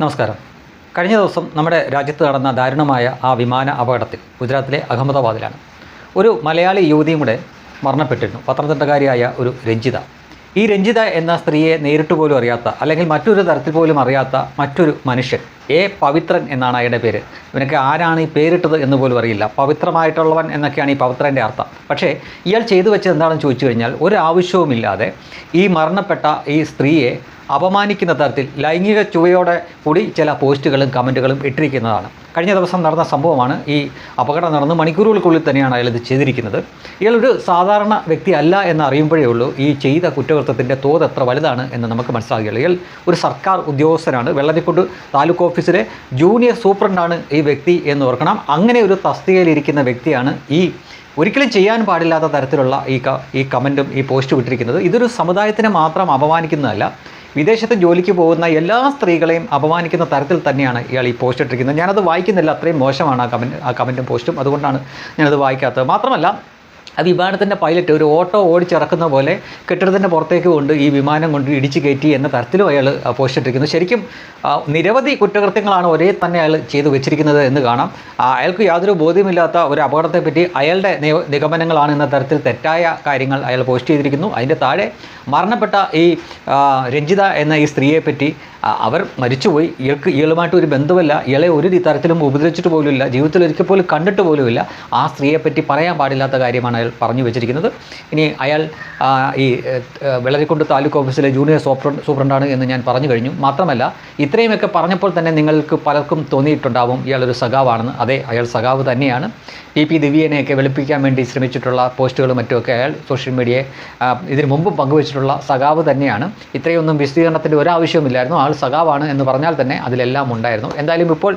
നമസ്കാരം. കഴിഞ്ഞ ദിവസം നമ്മുടെ രാജ്യത്ത് നടന്ന ദാരുണമായ ആ വിമാന അപകടത്തിൽ ഗുജറാത്തിലെ അഹമ്മദാബാദിലാണ്. ഒരു മലയാളി യുവതിയും കൂടെ മരണപ്പെട്ടിരുന്നു. പത്തനംതിട്ടക്കാരിയായ ഒരു രഞ്ജിത. ഈ രഞ്ജിത എന്ന സ്ത്രീയെ നേരിട്ട് പോലും അറിയാത്ത അല്ലെങ്കിൽ മറ്റൊരു തരത്തിൽ പോലും അറിയാത്ത മറ്റൊരു മനുഷ്യൻ എ പവിത്രൻ എന്നാണ് അയാളുടെ പേര്. ഇവനൊക്കെ ആരാണ് ഈ പേരിട്ടത് എന്ന് പോലും അറിയില്ല. പവിത്രമായിട്ടുള്ളവൻ എന്നൊക്കെയാണ് ഈ പവിത്രന്റെ അർത്ഥം. പക്ഷേ ഇയാൾ ചെയ്തു വെച്ചത് എന്താണെന്ന് ചോദിച്ചു കഴിഞ്ഞാൽ ഒരു ആവശ്യവുമില്ലാതെ ഈ മരണപ്പെട്ട ഈ സ്ത്രീയെ അപമാനിക്കുന്ന തരത്തിൽ ലൈംഗിക ചുവയോടെ കൂടി ചില പോസ്റ്റുകളും കമന്റുകളും ഇട്ടിരിക്കുന്നതാണ്. കഴിഞ്ഞ ദിവസം നടന്ന സംഭവമാണ് ഈ അപകടം നടന്ന് മണിക്കൂറുകൾക്കുള്ളിൽ തന്നെയാണ് അയാൾ ഇത് ചെയ്തിരിക്കുന്നത്. ഇയാളൊരു സാധാരണ വ്യക്തി അല്ല എന്ന് അറിയുമ്പോഴേ ഉള്ളൂ ഈ ചെയ്ത കുറ്റകൃത്യത്തിന്റെ തോത് എത്ര വലുതാണ് എന്ന് നമുക്ക് മനസ്സിലാകുകയുള്ളൂ ഇയാൾ ഒരു സർക്കാർ ഉദ്യോഗസ്ഥനാണ്. വെള്ളരിക്കുണ്ട് താലൂക്ക് ഓഫീസിലെ ജൂനിയർ സൂപ്രണ്ടാണ് ഈ വ്യക്തി എന്ന് ഓർക്കണം. അങ്ങനെ ഒരു തസ്തികയിലിരിക്കുന്ന വ്യക്തിയാണ് ഈ ഒരിക്കലും ചെയ്യാൻ പാടില്ലാത്ത തരത്തിലുള്ള ഈ ഈ കമന്റും ഈ പോസ്റ്റ് വിട്ടിരിക്കുന്നത് ഇതൊരു സമുദായത്തിനെ മാത്രം അപമാനിക്കുന്നതല്ല വിദേശത്ത് ജോലിക്ക് പോകുന്ന എല്ലാ സ്ത്രീകളെയും അപമാനിക്കുന്ന തരത്തിൽ തന്നെയാണ് ഇയാൾ ഈ പോസ്റ്റ് ഇട്ടിരിക്കുന്നത്. ഞാനത് വായിക്കുന്നില്ല. അത്രയും മോശമാണ് ആ കമന്റ് ആ കമന്റും പോസ്റ്റും അതുകൊണ്ടാണ് ഞാനത് വായിക്കാത്തത്. മാത്രമല്ല ആ വിമാനത്തിന്റെ പൈലറ്റ് ഒരു ഓട്ടോ ഓടിച്ചിറക്കുന്ന പോലെ കെട്ടിടത്തിന്റെ പുറത്തേക്ക് കൊണ്ട് ഈ വിമാനം കൊണ്ട് ഇടിച്ചു കയറ്റി എന്ന തരത്തിലും അയാൾ പോസ്റ്റ് ഇട്ടിരിക്കുന്നു. ശരിക്കും നിരവധി കുറ്റകൃത്യങ്ങളാണ് ഒരേ തന്നെ അയാൾ ചെയ്തു വെച്ചിരിക്കുന്നത് എന്ന് കാണാം. അയാൾക്ക് യാതൊരു ബോധ്യമില്ലാത്ത ഒരു അപകടത്തെപ്പറ്റി അയാളുടെ നിഗമനങ്ങളാണ് എന്ന തരത്തിൽ തെറ്റായ കാര്യങ്ങൾ അയാൾ പോസ്റ്റ് ചെയ്തിരിക്കുന്നു. അതിന്റെ താഴെ മരണപ്പെട്ട ഈ രഞ്ജിത എന്ന ഈ സ്ത്രീയെപ്പറ്റി അവർ മരിച്ചുപോയി. ഇയാൾക്ക് ഇയാളുമായിട്ട് ഒരു ബന്ധമില്ല ഇയാളെ ഒരു തരത്തിലും ഉപദ്രവിച്ചിട്ട് പോലുമില്ല. ജീവിതത്തിൽ ഒരിക്കൽ പോലും കണ്ടിട്ട് പോലുമില്ല. ആ സ്ത്രീയെ പറ്റി പറയാൻ പാടില്ലാത്ത കാര്യമാണ് അയാൾ പറഞ്ഞു വെച്ചിരിക്കുന്നത്. ഇനി അയാൾ ഈ വിളരിക്കൊണ്ട് താലൂക്ക് ഓഫീസിലെ ജൂനിയർ സൂപ്രണ്ട് സൂപ്രണ്ടാണ് എന്ന് ഞാൻ പറഞ്ഞു കഴിഞ്ഞു. മാത്രമല്ല ഇത്രയുമൊക്കെ പറഞ്ഞപ്പോൾ തന്നെ നിങ്ങൾക്ക് പലർക്കും തോന്നിയിട്ടുണ്ടാവും ഇയാളൊരു സഖാവാണെന്ന്. അതെ അയാൾ സഖാവ് തന്നെയാണ്. ടി പി ദിവ്യനെയൊക്കെ വെളുപ്പിക്കാൻ വേണ്ടി ശ്രമിച്ചിട്ടുള്ള പോസ്റ്റുകളും മറ്റുമൊക്കെ അയാൾ സോഷ്യൽ മീഡിയയെ ഇതിനു മുമ്പും പങ്കുവച്ചിട്ടുള്ള സഖാവ് തന്നെയാണ്. ഇത്രയൊന്നും വിശദീകരണത്തിന്റെ ഒരാവശ്യവുമില്ലായിരുന്നു. ആൾ സഖാവാണ് എന്ന് പറഞ്ഞാൽ തന്നെ അതിലെല്ലാം ഉണ്ടായിരുന്നു. എന്തായാലും ഇപ്പോൾ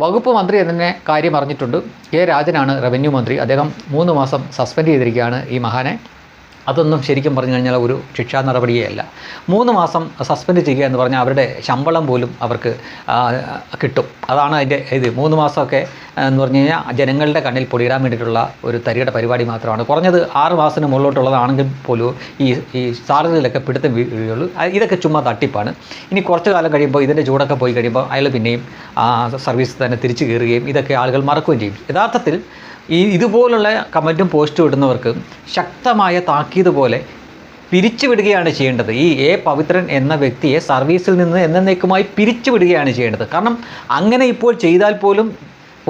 വകുപ്പ് മന്ത്രി എന്നെ കാര്യം അറിഞ്ഞിട്ടുണ്ട്. കെ രാജനാണ് റവന്യൂ മന്ത്രി. അദ്ദേഹം മൂന്ന് മാസം സസ്പെൻഡ് ചെയ്തിരിക്കുകയാണ് ഈ മഹാനെ. അതൊന്നും ശരിക്കും പറഞ്ഞു കഴിഞ്ഞാൽ ഒരു ശിക്ഷാ നടപടിയേ അല്ല. മൂന്ന് മാസം സസ്പെൻഡ് ചെയ്യുക എന്ന് പറഞ്ഞാൽ അവരുടെ ശമ്പളം പോലും അവർക്ക് കിട്ടും. അതാണ് അതിന്റെ ഇത്. മൂന്ന് മാസമൊക്കെ എന്ന് പറഞ്ഞു കഴിഞ്ഞാൽ ജനങ്ങളുടെ കണ്ണിൽ പൊടിയിടാൻ വേണ്ടിയിട്ടുള്ള ഒരു തരിയുടെ പരിപാടി മാത്രമാണ്. കുറഞ്ഞത് ആറ് മാസത്തിന് മുകളിലോട്ടുള്ളതാണെങ്കിൽ പോലും ഈ ഈ സാലറിയിലൊക്കെ പിടുത്തം വീഴുകയുള്ളൂ. ഇതൊക്കെ ചുമ്മാ തട്ടിപ്പാണ്. ഇനി കുറച്ച് കാലം കഴിയുമ്പോൾ ഇതിന്റെ ചൂടൊക്കെ പോയി കഴിയുമ്പോൾ അയാൾ പിന്നെയും ആ സർവീസ് തന്നെ തിരിച്ചു കയറുകയും ഇതൊക്കെ ആളുകൾ മറക്കുകയും ചെയ്യും. യഥാർത്ഥത്തിൽ ഈ ഇതുപോലുള്ള കമന്റും പോസ്റ്റും ഇടുന്നവർക്ക് ശക്തമായ താക്കീത് പോലെ പിരിച്ചുവിടുകയാണ് ചെയ്യേണ്ടത്. ഈ എ പവിത്രൻ എന്ന വ്യക്തിയെ സർവീസിൽ നിന്ന് എന്നേക്കുമായി പിരിച്ചുവിടുകയാണ് ചെയ്യേണ്ടത്. കാരണം അങ്ങനെ ഇപ്പോൾ ചെയ്താൽ പോലും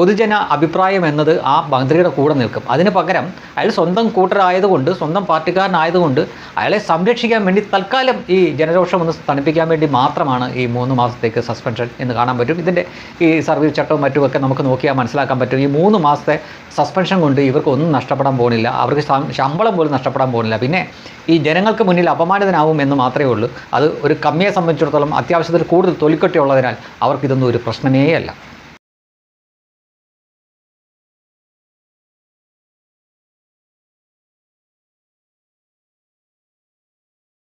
പൊതുജന അഭിപ്രായം എന്നത് ആ മന്ത്രിയുടെ കൂടെ നിൽക്കും. അതിന് പകരം അയാൾ സ്വന്തം കൂട്ടരായതുകൊണ്ട് സ്വന്തം പാർട്ടിക്കാരനായതുകൊണ്ട് അയാളെ സംരക്ഷിക്കാൻ വേണ്ടി തൽക്കാലം ഈ ജനരോഷം ഒന്ന് തണുപ്പിക്കാൻ വേണ്ടി മാത്രമാണ് ഈ മൂന്ന് മാസത്തേക്ക് സസ്പെൻഷൻ എന്ന് കാണാൻ പറ്റും. ഇതിന്റെ ഈ സർവീസ് ചട്ടവും മറ്റുമൊക്കെ നമുക്ക് നോക്കിയാൽ മനസ്സിലാക്കാൻ പറ്റും. ഈ മൂന്ന് മാസത്തെ സസ്പെൻഷൻ കൊണ്ട് ഇവർക്ക് ഒന്നും നഷ്ടപ്പെടാൻ പോകുന്നില്ല. അവർക്ക് ശമ്പളം പോലും നഷ്ടപ്പെടാൻ പോകുന്നില്ല. പിന്നെ ഈ ജനങ്ങൾക്ക് മുന്നിൽ അപമാനിതനാവും എന്ന് മാത്രമേ ഉള്ളൂ. അത് ഒരു കമ്മിയെ സംബന്ധിച്ചിടത്തോളം അത്യാവശ്യത്തിൽ കൂടുതൽ തൊലിക്കൊട്ടിയുള്ളതിനാൽ അവർക്കിതൊന്നും ഒരു പ്രശ്നമേ അല്ല.